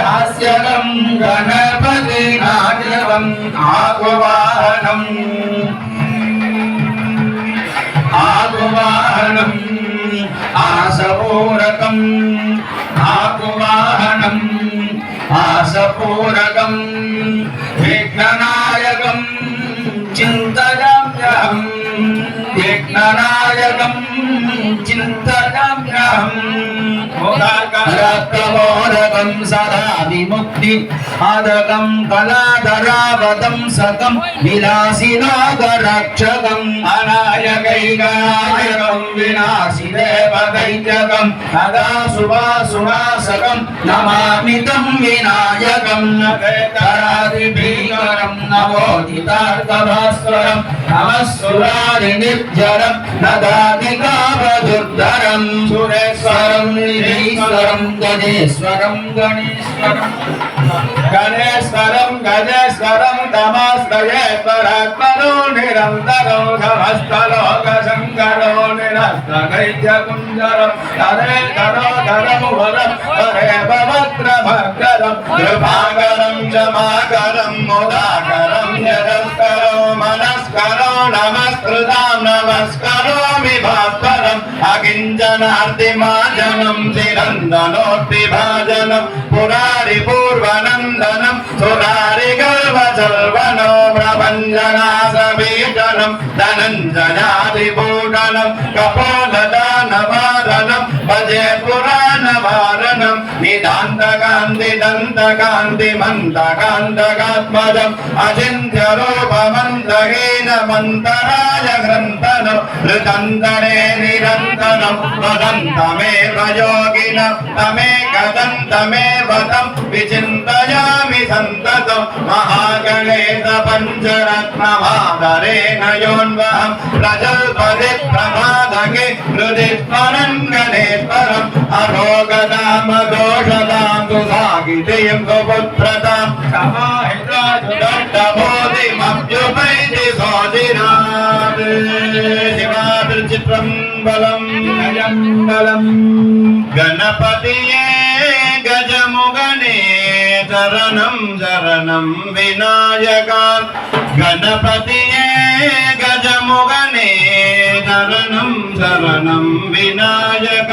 హాస్యకం గణపతి నాట్యకం ఆగువాహనం ఆగువాహనం ఆసపూరకం ఆగువాహనం ఆసపూరకం విఘ్ననాయకం చింతయామ్యహం విఘ్ననాయకం చింతయామ్యహం సతం సదా విముక్తి ఆదకం కళాధరావతం సకం విలాసినాగరక్షకం అనాయకైకనాయకం వినాశిదేవకైజకం సదా శుభాశుభాసకం నమామితం వినాయకం నరాదిభీకరం నవోదితార్కభాస్వరం నమస్సురారి నిర్జరం నదాదికావదుర్ధరం సురేశ్వరం గణేశ్వరం గణేశ్వరం గణేశ్వరం గణేశ్వరం గజేశ్వరం తమస్తయేశ్వరాత్మనో నిరంతరో నమస్తలోక శంకరో నిరస్తైత్యకుంజరం తరే తరో ధరము వరం హరే భద్ర భద్రం కృపాకరం క్షమాకరం ముదాకరం జగస్కరో మనస్కరో నమస్కృతాం నమస్కారం. భాస్కరం అకించనార్తిమాజనం చిరందనోర్తి భాజనం పురారి పూర్వనందనం సురారి గర్వసల్వనో ప్రభంజనాసబీజనం నిదాంతకాంతి దంతకాంతి మంతకాంతకాత్మజం అచింత్య రూపమంతహీన మంతరాయ గ్రంథనం ఋతంతరే నిరంతరం వదంతమేవ యోగిన తమేకదంతమేవ తం విచింతయామి సంతతం మహాగణేశ పంచరత్నమాదరేణ యోన్వహం ప్రజల్పది ప్రమాదగే సుసాగితయం సుపుత్రతాం సమాహితోదిమభ్యుపైతి సోదినాత్ శివాభిర్చిత్రం బలం అయం బలం గణపతియే గజముగనే చరణం చరణం వినాయక గణపతియే గజముగనే చరణం చరణం వినాయక